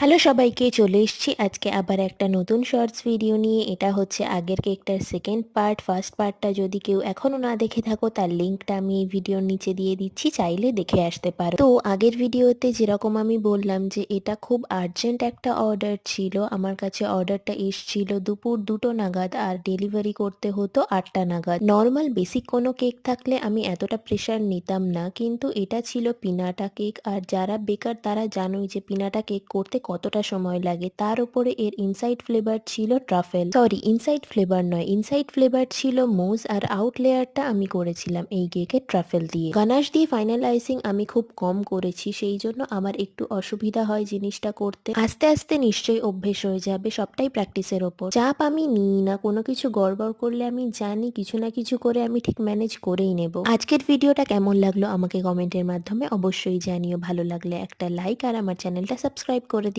Hello সবাইকে, চলে এসেছি আজকে আবার একটা নতুন শর্টস ভিডিও নিয়ে। এটা হচ্ছে আগের কেকটার সেকেন্ড পার্ট ফার্স্ট পার্টটা যদি কেউ এখনও না দেখে থাকো, তার লিঙ্কটা আমি এই ভিডিওর নিচে দিয়ে দিচ্ছি, চাইলে দেখে আসতে পারো। তো আগের ভিডিওতে যেরকম আমি বললাম যে, এটা খুব আর্জেন্ট একটা অর্ডার ছিল। আমার কাছে অর্ডারটা এসছিল দুপুর দুটো নাগাদ আর ডেলিভারি করতে হতো আটটা নাগাদ। নর্মাল বেসিক কোনো কেক থাকলে আমি এতটা প্রেশার নিতাম না। কিন্তু এটা ছিল পিনাটা কেক আর যারা বেকার তারা জানোই যে, পিনাটা কেক করতে কতটা সময় লাগে, তার উপরে এর ইনসাইড ফ্লেভার ছিল ট্রাফেল সরি ইনসাইড ফ্লেভার নয় ইনসাইড ফ্লেভার ছিল মোজ আর আউট লেয়ারটা আমি করেছিলাম এই কেকে ট্রাফেল দিয়ে। গানাশ দিয়ে ফাইনালাইজিং আমি খুব কম করেছি, সেই জন্য আমার একটু অসুবিধা হয় জিনিসটা করতে। আস্তে আস্তে নিশ্চয়ই অভ্যেস হয়ে যাবে সবটাই প্র্যাকটিসের ওপর। চাপ আমি নিই না, কোনো কিছু গড়বড় করলে আমি জানি কিছু না কিছু করে আমি ঠিক ম্যানেজ করেই নেব। আজকের ভিডিওটা কেমন লাগল আমাকে কমেন্টের মাধ্যমে অবশ্যই জানিও, ভালো লাগলে একটা লাইক আর আমার চ্যানেলটা সাবস্ক্রাইব করে দিও।